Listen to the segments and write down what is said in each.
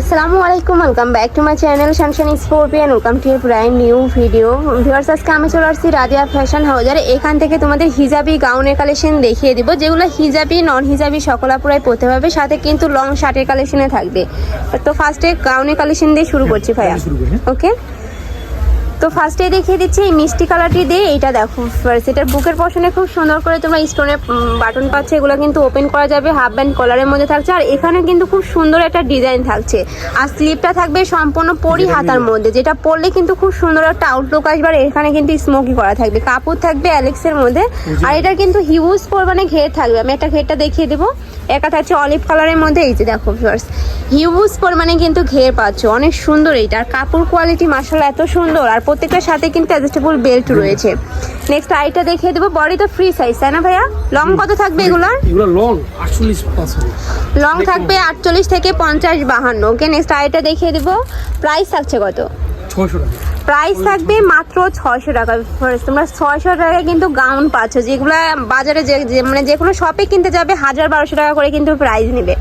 আসসালামু আলাইকুম welcome back to my channel Shanshan scorpion welcome to a brand new video viewers আজকে আমি চলে আসছি রাজিয়া ফ্যাশন হাউজার এখান থেকে তোমাদের হিজাবি গাউনের কালেকশন দেখিয়ে দিব যেগুলো হিজাবি নন হিজাবি সকলাপুরায় পড়তে পারবে সাথে কিন্তু লং শার্টের কালেকশনে থাকবে। তো ফার্স্টে গাউনের কালেকশন দিয়ে শুরু করছি ভাইয়া। ওকে তো ফার্স্টে দেখিয়ে দিচ্ছি এই মিষ্টি কালারটি দিয়ে এইটা দেখো। ফার্স্ট এটার বুকের পশনে খুব সুন্দর করে তোমরা স্টোনের বাটন পাচ্ছে এগুলো কিন্তু ওপেন করা যাবে হাফ ব্যান্ড কলারের মধ্যে থাকছে। আর এখানে কিন্তু খুব সুন্দর একটা ডিজাইন থাকছে। আর স্লিপটা থাকবে সম্পূর্ণ পরি হাতার মধ্যে যেটা পরলে কিন্তু খুব সুন্দর একটা আউটলুক আসবে। আর এখানে কিন্তু স্মোকি করা থাকবে। কাপড় থাকবে অ্যালেক্সের মধ্যে। আর এটা কিন্তু হিউজ পরিমাণে ঘের থাকবে। আমি একটা ঘেরটা দেখিয়ে দেবো। একা থাকছে অলিভ কালারের মধ্যে। এই যে দেখো ফার্স্ট হিউজ পরিমাণে কিন্তু ঘের পাচ্ছ। অনেক সুন্দর এইটা। আর কাপড় কোয়ালিটি মাসাল এত সুন্দর। আর প্রত্যেকটার সাথে কিন্তু অ্যাডজাস্টেবল বেল্ট রয়েছে। নেক্সট আইটা দেখিয়ে দেবো। বডি তো ফ্রি সাইজ তাই না ভাইয়া? লং কত থাকবে এগুলোর? এগুলো লং আটচল্লিশ পাঁচশো লং থাকবে আটচল্লিশ থেকে পঞ্চাশ বাহান্ন। ওকে নেক্সট আইটা দেখিয়ে দেবো। প্রাইস থাকছে কত? ছয়শো টাকা। প্রাইস থাকবে মাত্র ছয়শো টাকা। তোমরা ছয়শো টাকায় কিন্তু গাউন পাচ্ছ। যেগুলো বাজারে যে যে- মানে যে কোনো শপে কিনতে যাবে হাজার বারোশো টাকা করে কিন্তু প্রাইস নেবে।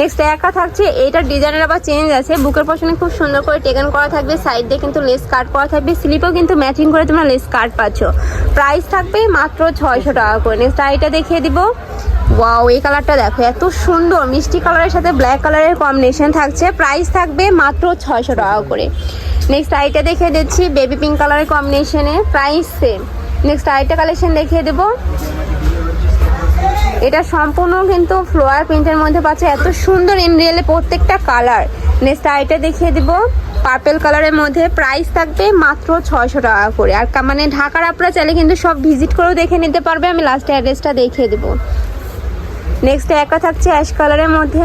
নেক্সট একা থাকছে এইটার ডিজাইনের আবার চেঞ্জ আছে। বুকের পশনে খুব সুন্দর করে টেকেন করা থাকবে সাইড দিয়ে কিন্তু লেস কাট করা থাকবে স্লিপও কিন্তু ম্যাচিং করে তোমরা লেস কাট পাচ্ছ। প্রাইস থাকবে মাত্র ছয়শো টাকা করে। নেক্সট আইটা দেখিয়ে দিব। ওয়াও এই কালারটা দেখো, এত সুন্দর, মিষ্টি কালারের সাথে ব্ল্যাক কালারের কম্বিনেশন থাকছে। প্রাইস থাকবে মাত্র ছয়শো টাকা করে। নেক্সট আইটা দেখিয়ে দিচ্ছি বেবি পিঙ্ক কালারের কম্বিনেশনে প্রাইস সেম নেক্সট আইটা কালেকশন দেখিয়ে দেবো। এটা সম্পূর্ণ কিন্তু ফ্লোয়ার প্রিন্টের মধ্যে পাচ্ছে। এত সুন্দর ইন রিয়েলে প্রত্যেকটা কালার নেক্সট আইটা দেখিয়ে দিব। পার্পেল কালারের মধ্যে প্রাইস থাকবে মাত্র ছয়শো টাকা করে। আর মানে ঢাকার আপনারা চাইলে কিন্তু সব ভিজিট করেও দেখে নিতে পারবে। আমি লাস্টে অ্যাড্রেসটা দেখিয়ে দেবো। নেক্সট একা থাকছে অ্যাশ কালারের মধ্যে।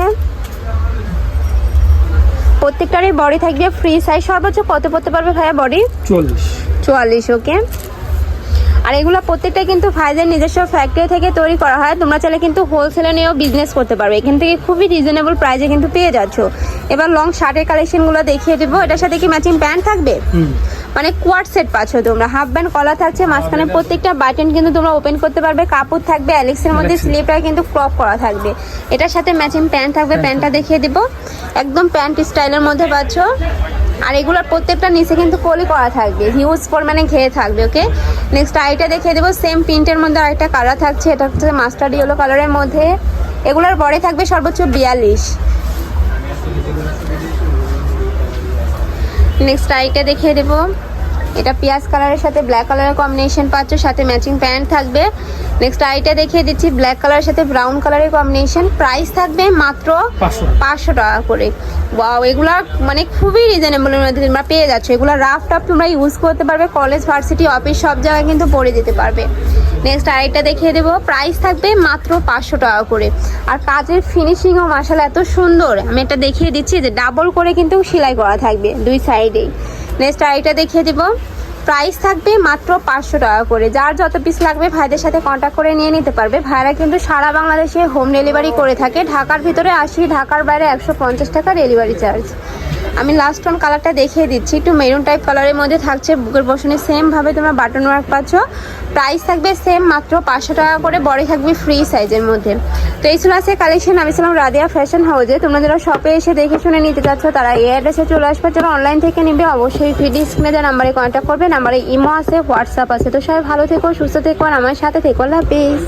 প্রত্যেকটারই বডি থাকবে ফ্রি সাইজ সর্বোচ্চ কত পড়তে পারবে ভাইয়া বডি চল্লিশ। চুয়াল্লিশ ওকে আর এগুলো প্রত্যেকটা কিন্তু ফাইজের নিজস্ব ফ্যাক্টরি থেকে তৈরি করা হয়। তোমরা চাইলে কিন্তু হোলসেলে নিয়েও বিজনেস করতে পারবে। এখান থেকে খুবই রিজনেবল প্রাইসে কিন্তু পেয়ে যাচ্ছ। এবার লং শার্টের কালেকশনগুলো দেখিয়ে দেবো। এটার সাথে কি ম্যাচিং প্যান্ট থাকবে? মানে কোয়ার্ট সেট পাচ্ছ তোমরা। হাফ ব্যান্ড কলা থাকছে মাঝখানে প্রত্যেকটা বাটন কিন্তু তোমরা ওপেন করতে পারবে। কাপড় থাকবে অ্যালেক্সের মধ্যে স্লিপটা কিন্তু ক্রপ করা থাকবে। এটার সাথে ম্যাচিং প্যান্ট থাকবে। প্যান্টটা দেখিয়ে দিব। একদম প্যান্ট স্টাইলের মধ্যে পাচ্ছ। আর এগুলোর প্রত্যেকটা নিচে কিন্তু কলি করা থাকবে। হিউজ পরিমাণে ঘেয়ে থাকবে ওকে নেক্সট আইটা দেখিয়ে দেবো। সেম প্রিন্টের মধ্যে আরেকটা কালার থাকছে। এটা হচ্ছে মাস্টার্ড ইয়েলো কালারের মধ্যে। এগুলোর বড়ে থাকবে সর্বোচ্চ বিয়াল্লিশ। নেক্সট আইটা দেখিয়ে দেবো। এটা পেঁয়াজ কালারের সাথে ব্ল্যাক কালারের কম্বিনেশন পাচ্ছ সাথে ম্যাচিং প্যান্ট থাকবে। নেক্সট আইটা দেখিয়ে দিচ্ছি ব্ল্যাক কালারের সাথে ব্রাউন কালারের কম্বিনেশন প্রাইস থাকবে মাত্র পাঁচশো টাকা। করে। ওয়াও এগুলা মানে খুবই রিজনেবলের মধ্যে তোমরা পেয়ে যাচ্ছ। এগুলো রাফ টাফ তোমরা ইউজ করতে পারবে কলেজ ভার্সিটি অফিস সব জায়গায় কিন্তু পরে যেতে পারবে। নেক্সট আরেকটা দেখিয়ে দেবো প্রাইস থাকবে মাত্র পাঁচশো টাকা করে। আর কাজের ফিনিশিংও মাসাল এত সুন্দর। আমি এটা দেখিয়ে দিচ্ছি যে ডাবল করে কিন্তু সেলাই করা থাকবে দুই সাইডেই নেক্সট আইটা দেখিয়ে দিব। প্রাইস থাকবে মাত্র পাঁচশো টাকা করে। যার যত পিস লাগবে ভাইদের সাথে কন্ট্যাক্ট করে নিয়ে নিতে পারবে। ভাইরা কিন্তু সারা বাংলাদেশে হোম ডেলিভারি করে থাকে। ঢাকার ভিতরে আসি, ঢাকার বাইরে একশো পঞ্চাশ টাকা ডেলিভারি চার্জ আমি লাস্ট অন কালারটা দেখিয়ে দিচ্ছি। একটু মেরুন টাইপ কালারের মধ্যে থাকছে, বুকের বসনে সেম ভাবে তোমরা বাটন ওয়ার্ক পাচ্ছ। প্রাইস থাকবে সেম মাত্র পাঁচশো টাকা করে বড়ি থাকবে ফ্রি সাইজের মধ্যে। তো এই ছিল আছে কালেকশন আমি ছিলাম রাদিয়া ফ্যাশন হাউজে তোমরা যারা শপে এসে দেখে শুনে নিতে চাচ্ছ, তারা এই অ্যাড্রেসে চলে আসবে। যারা অনলাইন থেকে নিবে, অবশ্যই ভিডিও স্ক্রিনে নাম্বারে কন্ট্যাক্ট করবে। নাম্বারে ইমো আছে হোয়াটসঅ্যাপ আছে। তো সবাই ভালো থেকো, সুস্থ থেকো, আর আমার সাথে থেকো। আল্লাহ হাফিজ।